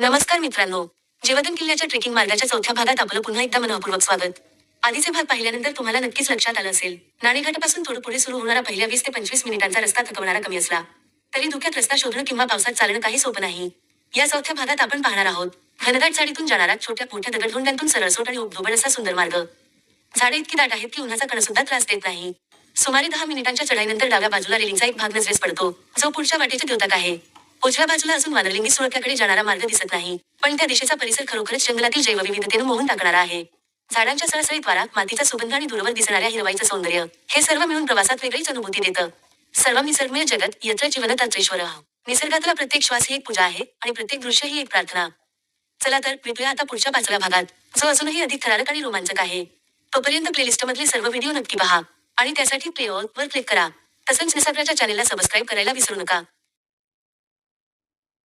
नमस्कार मित्रांनो. जीवदन किल्ल्याच्या ट्रेकिंग मार्गाच्या चौथ्या भागात आपलं पुन्हा एकदा मनपूर्वक स्वागत. आधीचे भाग पाहिल्यानंतर तुम्हाला नक्कीच लक्षात आलं असेल. नाणेघाटापासून थोडं पुढे सुरू होणारा पहिल्या वीस ते पंचवीस मिनिटांचा रस्ता थकवणारा कमी असला. तरी धुक्यात रस्ता शोधणं किंवा पावसात चालणं काही सोपं नाही. या चौथ्या भागात आपण पाहणार आहोत. घनदाट झाडीतून जाणारा छोट्या मोठ्या दगडधोंड्यांतून सरळसोट आणि उपधोबड असा सुंदर मार्ग. झाडे इतकी दाट आहेत की उन्हाचा कण सुद्धा त्रास देत नाही. सुमारे दहा मिनिटांच्या चढाईनंतर डाव्या बाजूला रेलिंगचा एक भाग नजरेस पडतो. जो पुढच्या वाटेच्या द्योतक आहे. उजव्या बाजूला अजून वानरलिंगी सुळक्याकडे जाणारा मार्ग दिसत नाही. पण त्या दिशेचा परिसर खरोखरच जंगलातील जैवविविधतेनं मोहून टाकणारा आहे. झाडांच्या सळसळीत वारा मातीचा सुगंध आणि दूरवर दिसणाऱ्या हिरवाईचं सौंदर्य हे सर्व मिळून प्रवासात वेगळीच अनुभूती देतं. सर्व निसर्गमय जगत यत्र जीवन तत्रेश्वर. निसर्गातला प्रत्येक श्वास ही एक पूजा आहे आणि प्रत्येक दृश्य ही एक प्रार्थना. चला तर भेटूया आता पुढच्या पाचव्या भागात जो अजूनही अधिक थरारक आणि रोमांचक आहे. तोपर्यंत प्लेलिस्टमधले सर्व व्हिडिओ नक्की पहा आणि त्यासाठी प्ले वर क्लिक करा. तसंच निसर्गाच्या चॅनेलला सबस्क्राईब करायला विसरू नका.